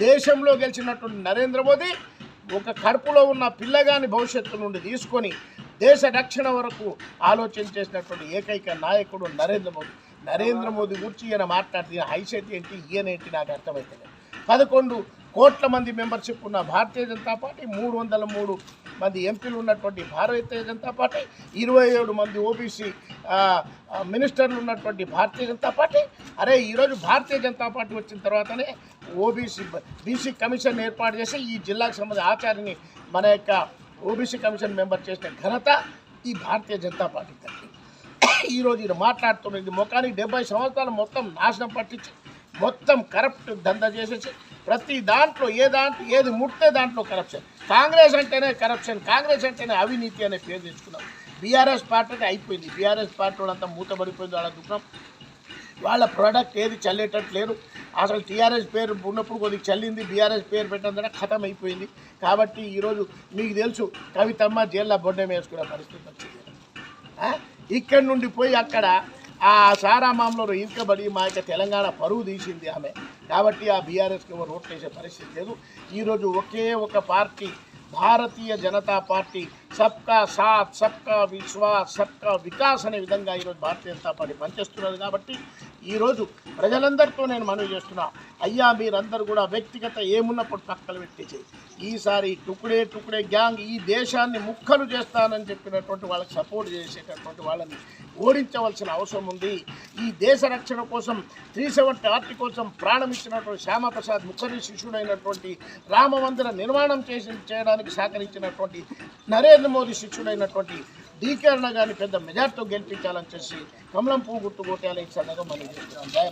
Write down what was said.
దేశంలో గెలిచినటువంటి నరేంద్ర మోదీ ఒక కడుపులో ఉన్న పిల్లగాని భవిష్యత్తు నుండి తీసుకొని దేశ రక్షణ వరకు ఆలోచన చేసినటువంటి ఏకైక నాయకుడు నరేంద్ర మోదీ. నరేంద్ర మోదీ గురించి ఈయన మాట్లాడితే హైసెట్ ఏంటి ఈయనేంటి నాకు అర్థమవుతుంది పదకొండు కోట్ల మంది మెంబర్షిప్ ఉన్న భారతీయ జనతా పార్టీ మూడు వందల మూడు మంది ఎంపీలు ఉన్నటువంటి భారతీయ జనతా పార్టీ ఇరవై ఏడు మంది ఓబీసీ మినిస్టర్లు ఉన్నటువంటి భారతీయ జనతా పార్టీ అరే ఈరోజు భారతీయ జనతా పార్టీ వచ్చిన తర్వాతనే ఓబీసీ బీసీ కమిషన్ ఏర్పాటు చేసి ఈ జిల్లాకు సంబంధించిన ఆచార్యని మన యొక్క ఓబీసీ కమిషన్ మెంబర్ చేసిన ఘనత ఈ భారతీయ జనతా పార్టీ తల్లి ఈరోజు ఈయన మాట్లాడుతున్నది ముఖానికి డెబ్బై సంవత్సరాలు మొత్తం నాశనం పట్టించి మొత్తం కరప్ట్ దందా చేసేసి ప్రతి దాంట్లో ఏ దాంట్లో ఏది ముట్టే దాంట్లో కరప్షన్ కాంగ్రెస్ అంటేనే కరప్షన్ కాంగ్రెస్ అంటేనే అవినీతి అనే పేరు తెచ్చుకున్నాం. బీఆర్ఎస్ పార్టీ అయిపోయింది. బీఆర్ఎస్ పార్టీ వాళ్ళంతా మూతబడిపోయింది వాళ్ళ దుఃఖం. వాళ్ళ ప్రోడక్ట్ ఏది చల్లేటట్టు లేరు. అసలు టీఆర్ఎస్ పేరు ఉన్నప్పుడు కొద్దిగా చల్లింది బీఆర్ఎస్ పేరు పెట్టడం ఖతం అయిపోయింది కాబట్టి ఈరోజు మీకు తెలుసు కవితమ్మ జైల్లో బొడ్డం వేసుకునే పరిస్థితి వచ్చింది. ఇక్కడి నుండి పోయి అక్కడ ఆ సారామాంలో ఇరుకబడి మా యొక్క తెలంగాణ పరువు తీసింది ఆమె. కాబట్టి ఆ బీఆర్ఎస్కి ఓట్లు వేసే పరిస్థితి లేదు. ఈరోజు ఒకే ఒక పార్టీ భారతీయ జనతా పార్టీ సబ్కా సాత్ సబ్కా విశ్వాస్ సబ్కా వికాస్ అనే విధంగా ఈరోజు భారతీయ జనతా పార్టీ పనిచేస్తున్నది. కాబట్టి ఈరోజు ప్రజలందరితో నేను మనవి చేస్తున్నా అయ్యా మీరందరూ కూడా వ్యక్తిగత ఏమున్నప్పుడు పక్కలు పెట్టేసి ఈసారి టుకుడే టుకుడే గ్యాంగ్ ఈ దేశాన్ని ముక్కలు చేస్తానని చెప్పినటువంటి వాళ్ళకి సపోర్ట్ చేసేటటువంటి వాళ్ళని ఓడించవలసిన అవసరం ఉంది. ఈ దేశ రక్షణ కోసం త్రీ సెవెంటీ ఆర్టీ కోసం ప్రాణం ఇచ్చినటువంటి శ్యామప్రసాద్ ముఖర్జీ శిష్యుడైనటువంటి రామ మందిర నిర్మాణం చేసి చేయడానికి సహకరించినటువంటి నరేంద్ర మోదీ శిష్యుడైనటువంటి డీకే అన్న గారిని పెద్ద మెజార్టీతో గెలిపించాలని చేసి కమలం పువ్వు గుర్తు కొట్టాలని సందర్భంగా మనం చెప్తున్నాం జయ